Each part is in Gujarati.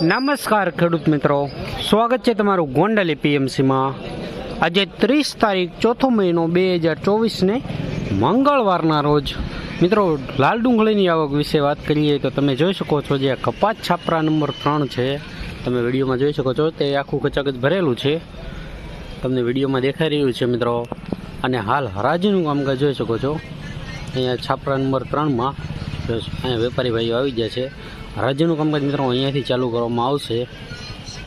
નમસ્કાર ખેડૂત મિત્રો. સ્વાગત છે તમારું ગોંડલ એપીએમસીમાં આજે ત્રીસ તારીખ ચોથો મહિનો બે હજાર ચોવીસને મંગળવારના રોજ. મિત્રો, લાલ ડુંગળીની આવક વિશે વાત કરીએ તો તમે જોઈ શકો છો જે કપાસ છાપરા નંબર ત્રણ છે. તમે વિડીયોમાં જોઈ શકો છો તે આખું કચાકચ ભરેલું છે. તમને વિડીયોમાં દેખાઈ રહ્યું છે મિત્રો. અને હાલ હરાજીનું કામકાજ જોઈ શકો છો. અહીંયા છાપરા નંબર ત્રણમાં. અહીંયા વેપારી ભાઈઓ આવી ગયા છે. હરાજીનું કામકાજ મિત્રો અહીંયાથી ચાલુ કરવામાં આવશે.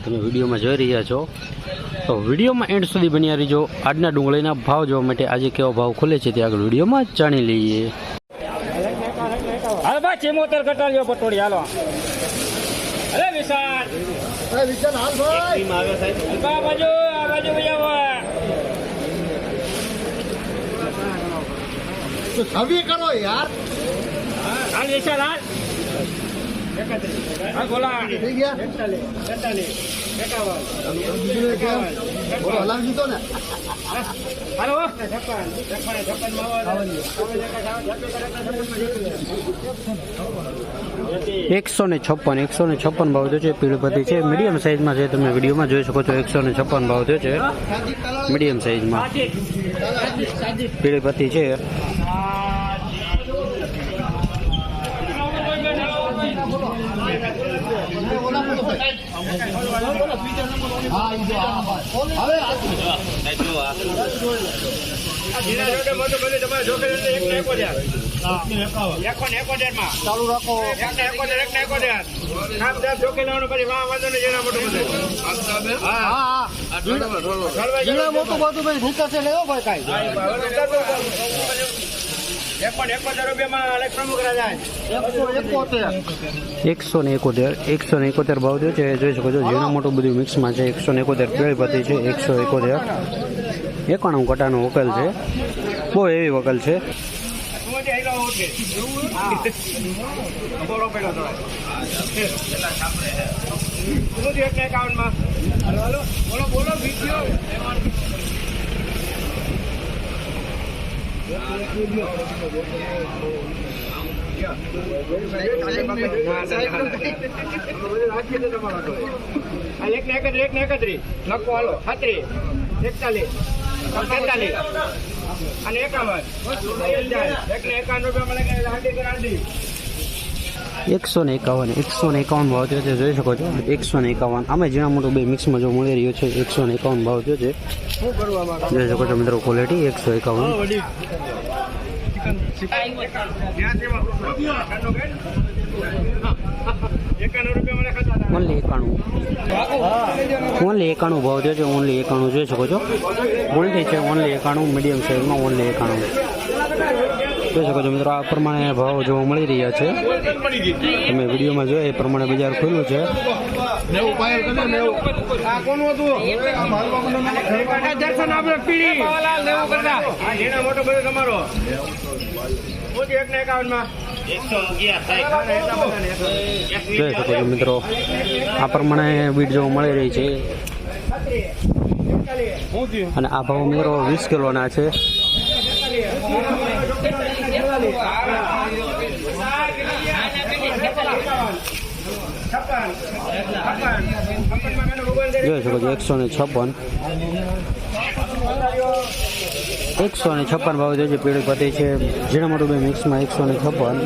તમે વિડીયોમાં જોઈ રહ્યા છો. તો વિડીયોમાં એન્ડ સુધી બન્યા રહીજો. આજના ડુંગળીના ભાવ જોવા માટે આજે કેવો ભાવ ખુલે છે તે આગળ વિડીયોમાં જાણી લઈએ. હાલ ભાઈ ચેમોતેર ઘટાડ્યો પટોળી હાલો. અરે વિશાલ. આ બાજુ આ બાજુ ભાઈ તો છવી કરો યાર. હાલ વિશાલ હાલ. એકસો ને છપ્પન, એકસો ને છપ્પન ભાવ થયો છે પીળપતિ છે. મીડિયમ સાઈઝમાં છે, તમે વિડીયોમાં જોઈ શકો છો, એકસો ને છપ્પન ભાવ થયો છે. મીડિયમ સાઈઝમાં પીળપતિ છે હા ઈ જો, હા, બસ. હવે આ જીરા જોડે મોટું બધું તમારે જોકે એક ને એકોતેર એકો ને એકોતેરમાં ચાલુ રાખો એક ને એકોતેર એક ને એકોતેર કાપ દાપ જોકે લેવાનું પછી વાહ વાંધો નહીં જેના મોટું બધું ભાઈ નીકળશે લેવો ભાઈ કાંઈ એકસો ને એકોતેર એકસો ને એકોતેર ભાવ થયો છે જોઈ શકો છો ઝીણું મોટું બધું મિક્સમાં છે એકસો ને એકોતેર પીળપતિ છે એકસો એકોતેર એકાણું કટાનો વકલ છે બહુ એવી વકલ છે બોલો બોલો બોલો વીડિયો એક એકાવન એક એકાવન એકસો ને એકાવન, એકસો ને એકાવન ભાવ થયો છે, જોઈ શકો છો. એકસો ને એકાવન. આમાં જેના મોટું બે મિક્સમાં જો મળી રહ્યો છે, એકસો ને એકાવન ભાવ થયો છે. જોઈ શકો છો મિત્રો ક્વોલિટી એકસો એકાવન એકાણું રૂપિયા મને ખાતા હતા ઓનલી એકાણું. ઓનલી એકાણું ભાવ થયો છે, ઓનલી એકાણું જોઈ શકો છો. ગોલ્ડી છે, ઓનલી એકાણું મીડિયમ સાઇઝમાં ઓનલી એકાણું. જોઈ શકો છો મિત્રો, આ પ્રમાણે ભાવ જોવા મળી રહ્યા છે. તમે વિડીયોમાં જોયો, એ પ્રમાણે બજાર ખુલ્લું છે. જોઈ શકો છો મિત્રો. આ પ્રમાણે બીટ જોવા મળી રહી છે. અને આ ભાવ મિત્રો વીસ કિલોના છે. જોઈ શકો છો, એકસો ને છપ્પન. એકસો ને છપ્પન ભાવ જોઈએ પીળી પતિ છે. જીણા મોટું બે મિક્સમાં એકસો ને છપ્પન.